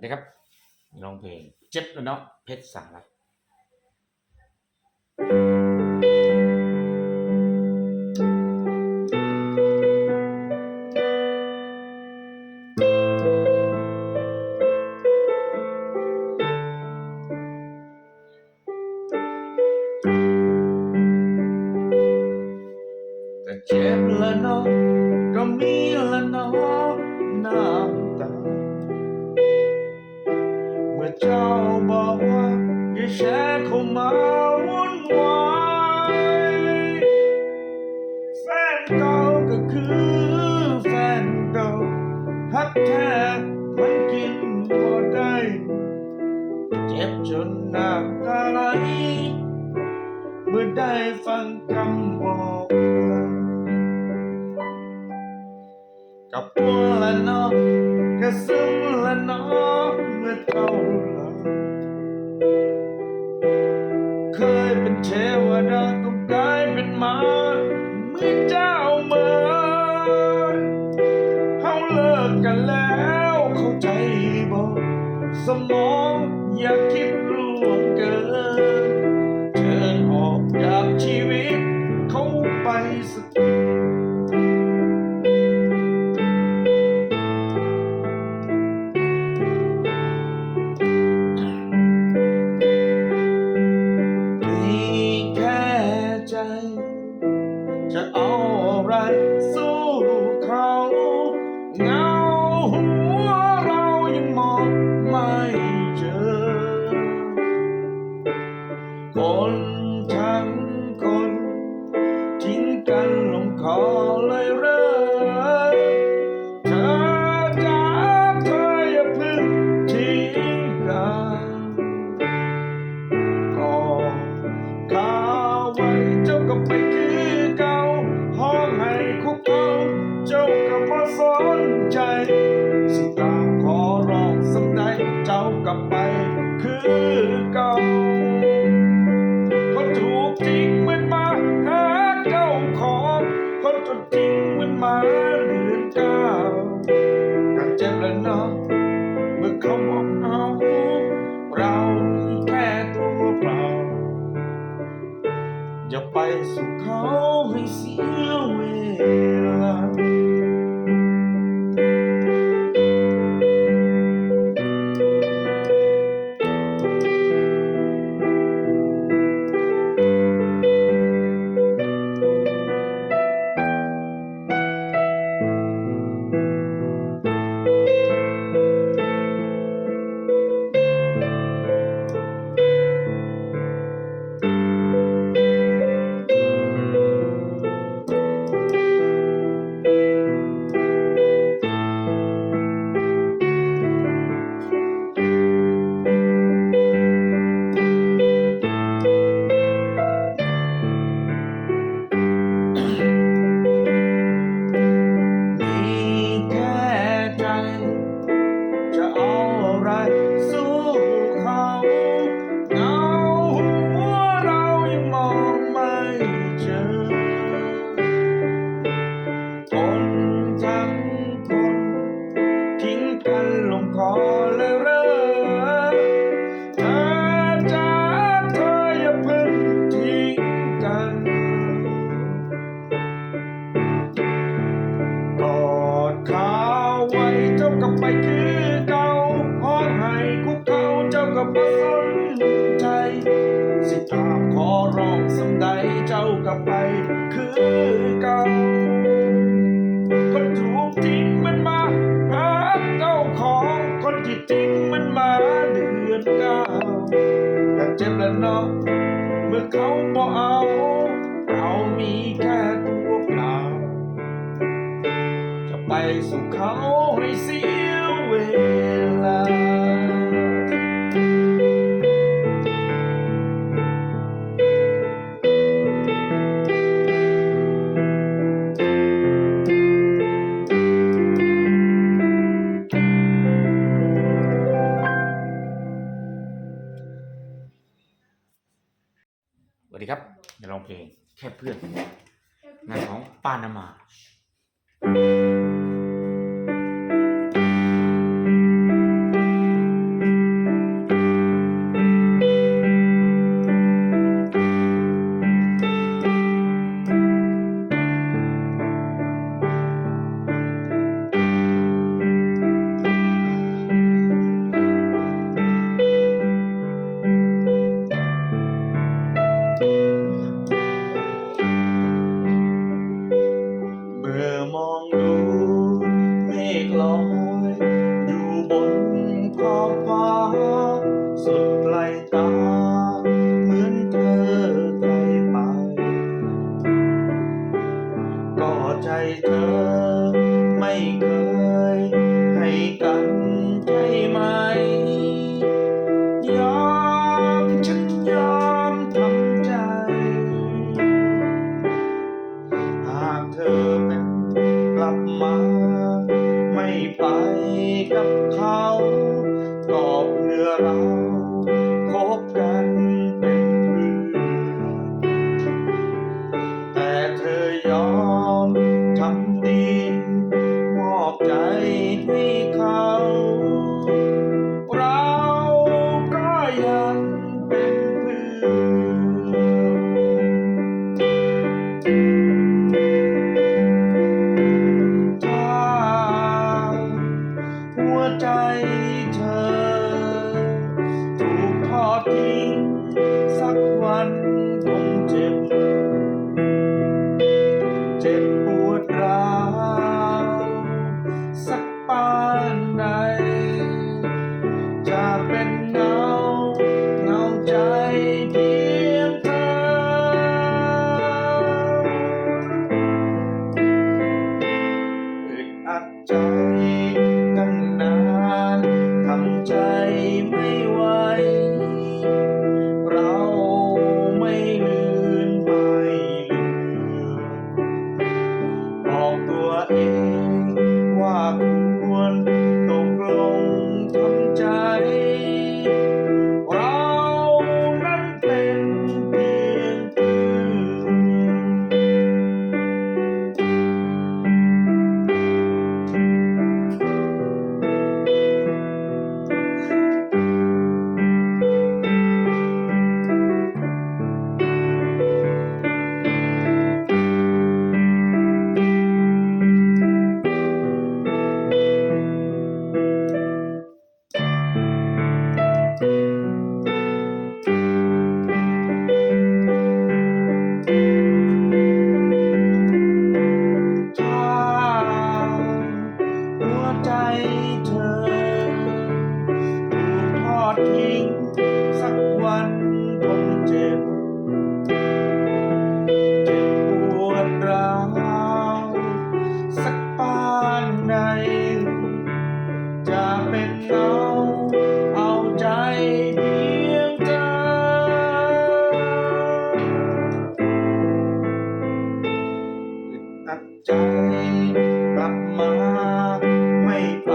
นะครับร้องเพลงเจ็บแล้วเนาะเพชรสารัต 分金和金。及過了我，及數了我，沒夠了，佢變扯。Peace. ก็ไปคือเก่าห้องให้คุกเขาเจ้าก็บ่สนใจ Oh. คนถูกทิ้งมันมาหาเจ้าของคนที่ทิ้งมันมาเดือนเก้าแต่เจ็บแล้นาะเมื่อเขาบ่เอาเรามีแค่ตัวเปาจะไปสู่เขา amados. เธอไม่เคย ไม่ไหว กลับมาไม่ไป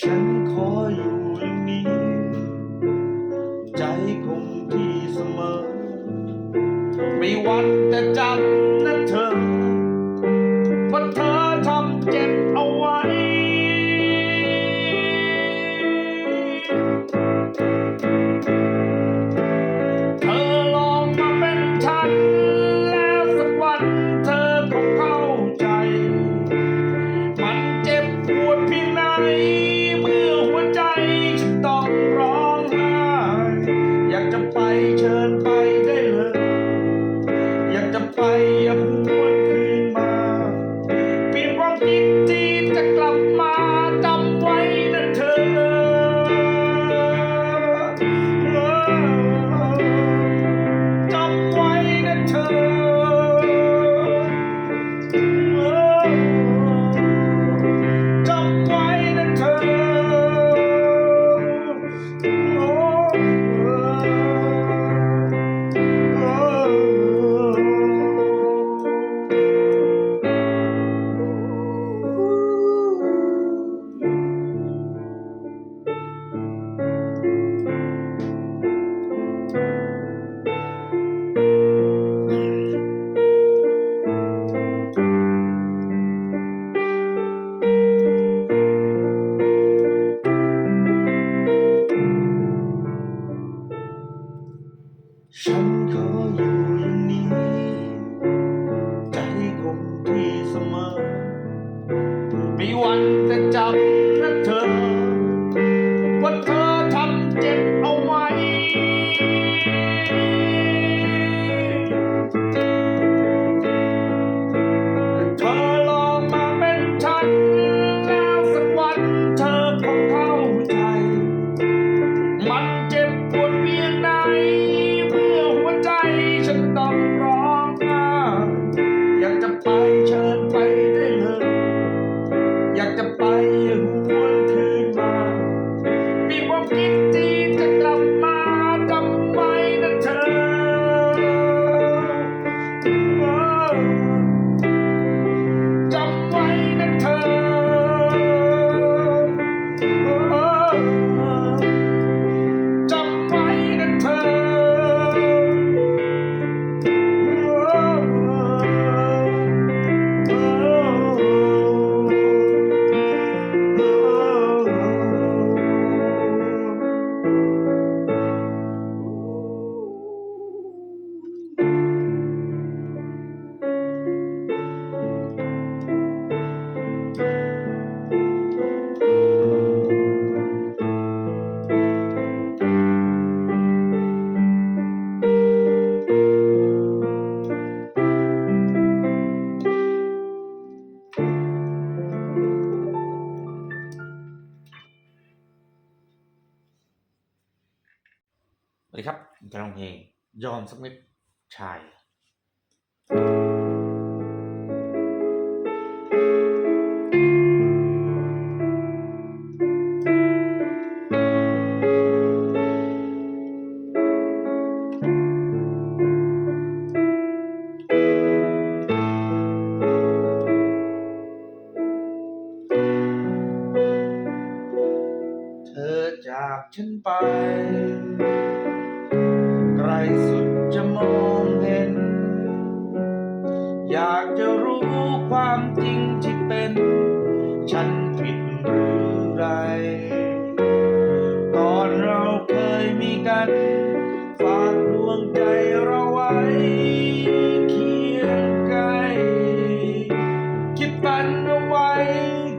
ฉันขออยู่อย่างนี้ ใจคงที่เสมอ ไม่วันแต่จับ นิดจีจะกลับมา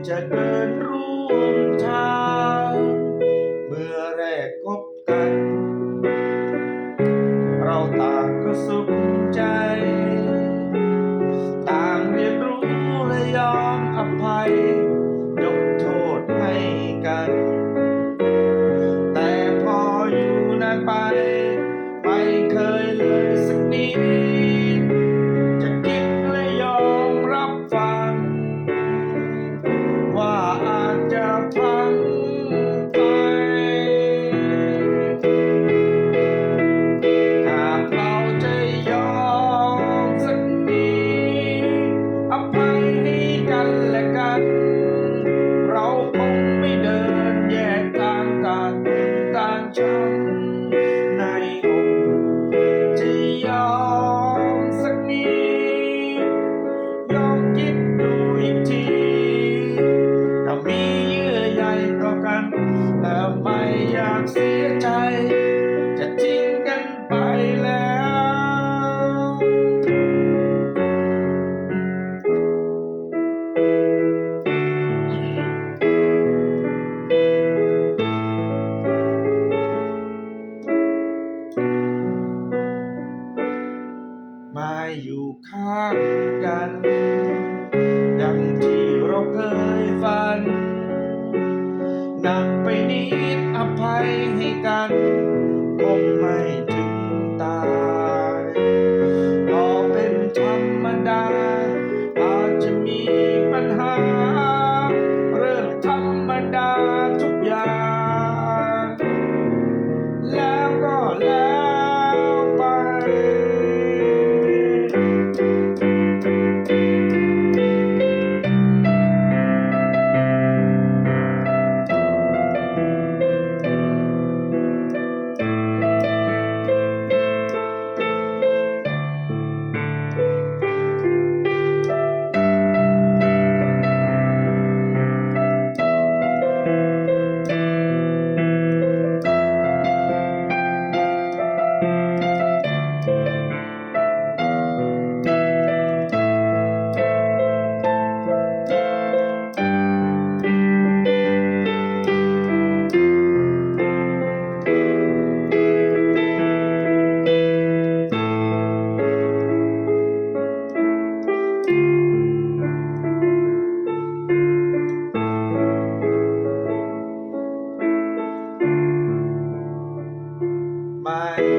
จะเดินรู้ มาอยู่ข้างกัน ดังที่เราเคยฝันนักไปนิดอภัยให้กันคงไม่ my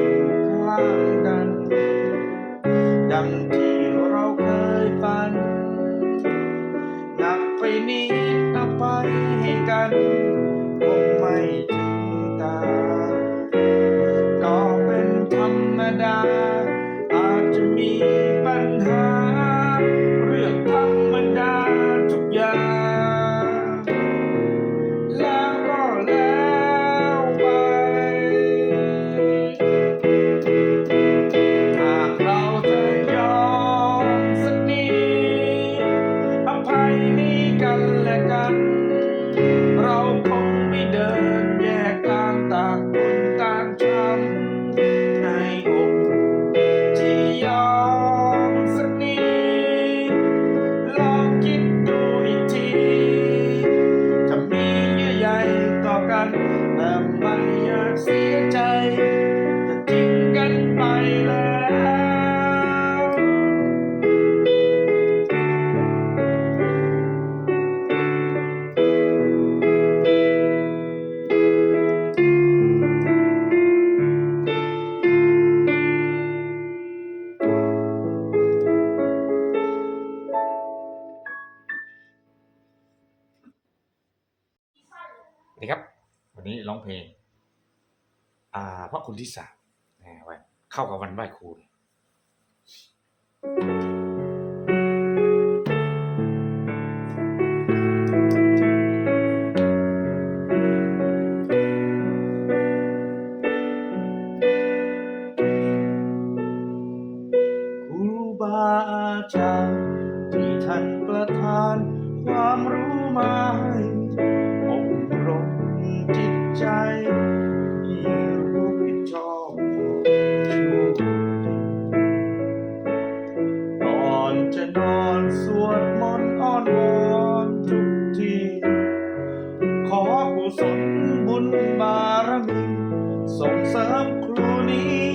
นี่ครับ วันนี้ร้องเพลง อ่าพระคุณที่สามเข้ากับวันไหว้ครู นอนสวดมนต์อ้อนวอนทุกที ขอผู้สนบุญบารมีส่งเสริมครูนี้